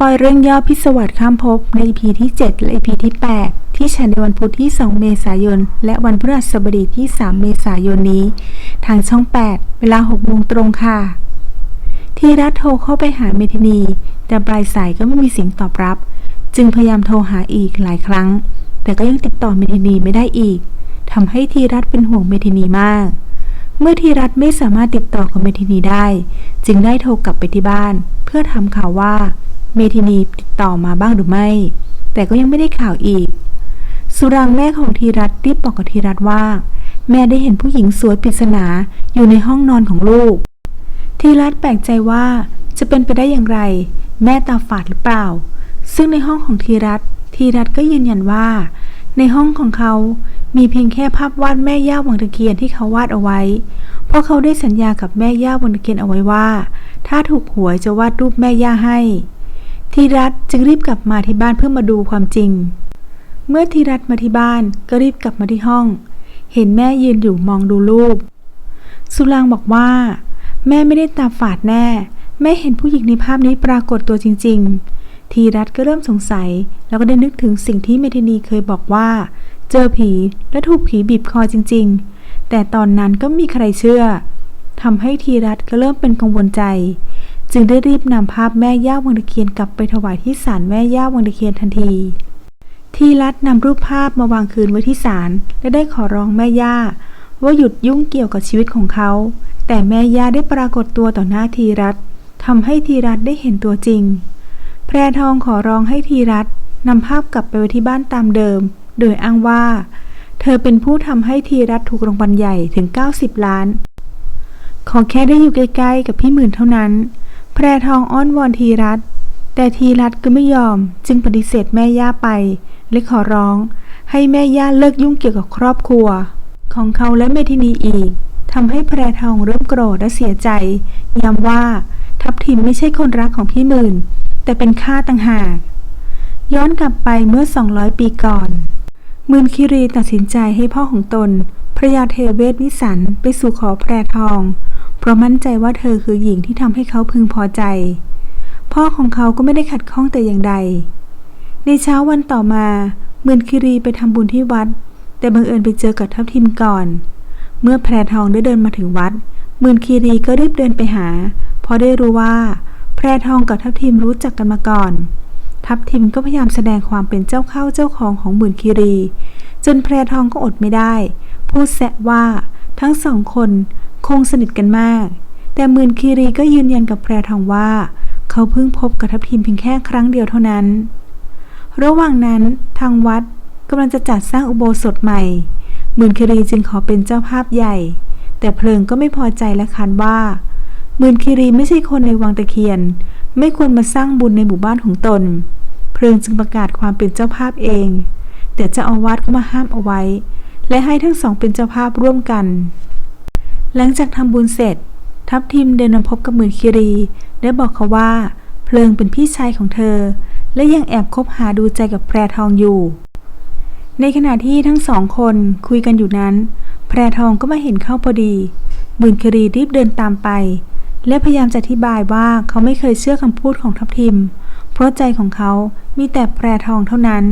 ปอยเรื่องย่อพิศวาสข้ามภพใน EP ที่ 7 และ EP ที่ 8 ที่ฉายในวันพุธที่ 2 เมษายน และวันพฤหัสบดีที่ 3 เมษายนนี้ ทางช่อง 8 เวลา6โมงตรงค่ะ ทีรัตโทรเข้าไปหาเมทินี แต่ปลายสายก็ไม่มีเสียงตอบรับ จึงพยายามโทรหาอีกหลายครั้ง แต่ก็ยังติดต่อเมทินีไม่ได้อีกทำให้ทีรัตเป็นห่วงเมทินีมาก เมื่อทีรัตไม่สามารถติดต่อกับเมทินีได้ จึงได้โทรกลับไปที่บ้าน เพื่อทำข่าวว่า เมทินีติดต่อมาบ้างหรือไม่ แต่ก็ยังไม่ได้ข่าวอีก สุรางแม่ของทีรัตรีบบอกกับทีรัตว่า แม่ได้เห็นผู้หญิงสวยปริศนาอยู่ในห้องนอนของลูกทีรัตแปลกใจว่าจะเป็นไปได้อย่างไร แม่ตาฝาดหรือเปล่า ซึ่งในห้องของทีรัตทีรัตก็ยืนยันว่า ในห้องของเขามีเพียงแค่ภาพวาดแม่ย่าวังตะเคียนที่เขาวาดเอาไว้ เพราะเขาได้สัญญากับแม่ย่าวังตะเคียนเอาไว้ว่า ถ้าถูกหวยจะวาดรูปแม่ย่าให้ ทีรัตจึงรีบกลับมาที่บ้านเพื่อมาดูความจริง เมื่อทีรัตมาที่บ้านก็รีบกลับมาที่ห้อง เห็นแม่ยืนอยู่มองดูรูปสุรางบอกว่า แม่ไม่ได้ตาฝาดแน่ แม่เห็นผู้หญิงในภาพนี้ปรากฏตัวจริงๆทีรัตก็เริ่มสงสัย แล้วก็ได้นึกถึงสิ่งที่เมทินีเคยบอกว่า เจอผีและถูกผีบีบคอจริง ๆ แต่ตอนนั้นก็ม่มีใครเชื่อทำให้ทีรัตก็เริ่มเป็นกังวลใจ จึงได้รีบนำภาพแม่ย่าวังตะเคียนกลับไปถวายที่ศาลแม่ย่าวังตะเคียนทันที ทีรัตนำรูปภาพมาวางคืนไว้ที่ศาลและได้ขอร้องแม่ย่า ว่าหยุดยุ่งเกี่ยวกับชีวิตของเขา แต่แม่ย่าได้ปรากฏตัวต่อหน้าทีรัตทำให้ทีรัตได้เห็นตัวจริง แพรทองขอร้องให้ทีรัตนำภาพกลับไปไว้ที่บ้านตามเดิม โดยอ้างว่า เธอเป็นผู้ทำให้ทีรัตถูกรางวัลใหญ่ถึง 90 ล้าน ขอแค่ได้อยู่ใกล้ๆกับพี่หมื่นเท่านั้น แพรทองอ้อนวอนทีรัตแต่ทีรัตก็ไม่ยอม จึงปฏิเสธแม่ย่าไปและขอร้อง ให้แม่ย่าเลิกยุ่งเกี่ยวกับครอบครัว ของเขาและเมทินีอีกทำให้แพรทองเริ่มโกรธและเสียใจย้ำว่าทัพทิมไม่ใช่คนรักของพี่หมื่น แต่เป็นข้าต่างหาก ย้อนกลับไปเมื่อ 200 ปีก่อนมืนคิรีตัดสินใจให้พ่อของตน พระยาเทเวศวิสันไปสู่ขอแพรทอง ราะมั่นใจว่าเธอคือหญิงที่ทำให้เขาพึงพอใจ พ่อของเขาก็ไม่ได้ขัดข้องแต่อย่างใด ในเช้าวันต่อมาเมือนคิรีไปทำบุญที่วัด แต่บังเอิญไปเจอกับทัพทิมก่อน เมื่อแพรทองได้เดินมาถึงวัดเมือนคีรีก็รีบเดินไปหาเพราะได้รู้ว่า แพรทองกับทัพทิมรู้จักกันมาก่อน ทัพทิมก็พยายามแสดงความเป็นเจ้าเข้าเจ้าของของหมื่นคีรี จนแพรทองก็อดไม่ได้ พูดแซะว่าทั้งสองคน คงสนิทกันมาก แต่หมื่นคีรีก็ยืนยันกับแพรทองว่า เขาเพิ่งพบกับทัพทิมเพียงแค่ครั้งเดียวเท่านั้น ระหว่างนั้นทางวัดกำลังจะจัดสร้างอุโบสถใหม่ หมื่นคีรีจึงขอเป็นเจ้าภาพใหญ่ แต่เพลิงก็ไม่พอใจและคันว่าหมื่นคีรีไม่ใช่คนในวังตะเคียน ไม่ควรมาสร้างบุญในหมู่บ้านของตน เพลิงจึงประกาศความเป็นเจ้าภาพเอง แต่เจ้าอาวาสก็มาห้ามเอาไว้ และให้ทั้งสองเป็นเจ้าภาพร่วมกัน หลังจากทำบุญเสร็จ ทัพทิมเดินมาพบกับหมื่นคีรีและบอกเขาว่า เพลิงเป็นพี่ชายของเธอ และยังแอบคบหาดูใจกับแพรทองอยู่ ในขณะที่ทั้งสองคนคุยกันอยู่นั้น แพรทองก็มาเห็นเข้าพอดีหมื่นคีรีรีบเดินตามไป และพยายามจะอธิบายว่าเขาไม่เคยเชื่อคำพูดของทัพทิม เพราะใจของเขามีแต่แพรทองเท่านั้น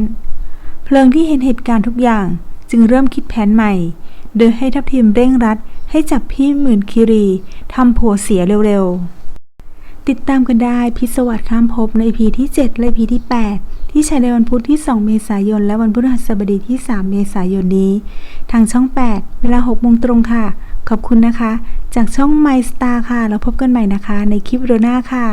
เพลิงที่เห็นเหตุการณ์ทุกอย่างจึงเริ่มคิดแผนใหม่ โดยให้ทัพทิมเร่งรัด ให้จับพี่หมื่นคิรีทำผัวเสียเร็วๆ ติดตามกันได้พิศวัสข้ามภพในพีที่ 7 และพีที่ 8 ที่ฉายในวันพุธที่ 2 เมษายน และวันพฤหัสบดีที่ 3 เมษายนนี้ ทางช่อง 8 เวลา6โมงตรงค่ะ ขอบคุณนะคะ จากช่อง My Star ค่ะ แล้วพบกันใหม่นะคะ ในคลิปโอหน้าค่ะ